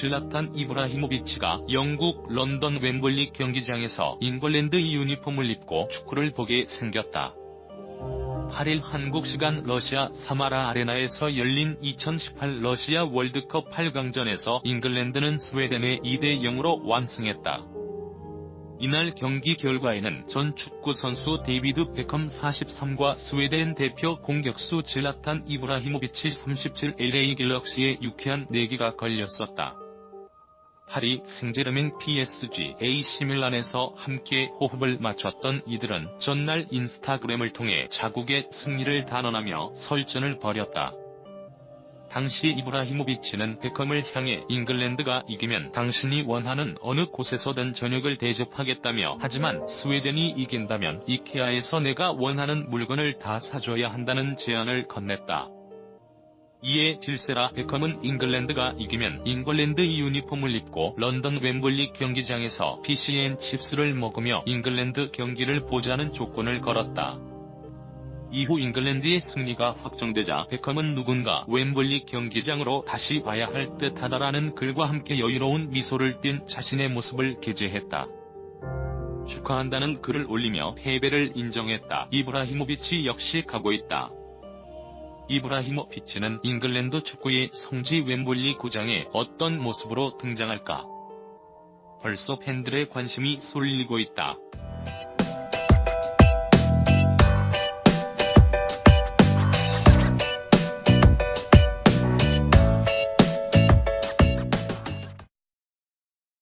질라탄 이브라히모비치가 영국 런던 웸블리 경기장에서 잉글랜드 유니폼을 입고 축구를 보게 생겼다. 8일 한국 시간 러시아 사마라 아레나에서 열린 2018 러시아 월드컵 8강전에서 잉글랜드는 스웨덴에 2대 0으로 완승했다. 이날 경기 결과에는 전 축구 선수 데이비드 베컴 43과 스웨덴 대표 공격수 질라탄 이브라히모비치 37 LA 갤럭시의 유쾌한 내기가 걸렸었다. 파리 생제르맹 PSG AC 밀란에서 함께 호흡을 맞췄던 이들은 전날 인스타그램을 통해 자국의 승리를 단언하며 설전을 벌였다. 당시 이브라히모비치는 베컴을 향해 잉글랜드가 이기면 당신이 원하는 어느 곳에서든 저녁을 대접하겠다며 하지만 스웨덴이 이긴다면 이케아에서 내가 원하는 물건을 다 사줘야 한다는 제안을 건넸다. 이에 질세라 베컴은 잉글랜드가 이기면 잉글랜드 유니폼을 입고 런던 웸블리 경기장에서 PCN 칩스를 먹으며 잉글랜드 경기를 보자는 조건을 걸었다. 이후 잉글랜드의 승리가 확정되자 베컴은 누군가 웸블리 경기장으로 다시 와야 할 듯하다라는 글과 함께 여유로운 미소를 띤 자신의 모습을 게재했다. 축하한다는 글을 올리며 패배를 인정했다. 이브라히모비치 역시 가고 있다. 이브라히모비치는 잉글랜드 축구의 성지 웸블리 구장에 어떤 모습으로 등장할까? 벌써 팬들의 관심이 쏠리고 있다.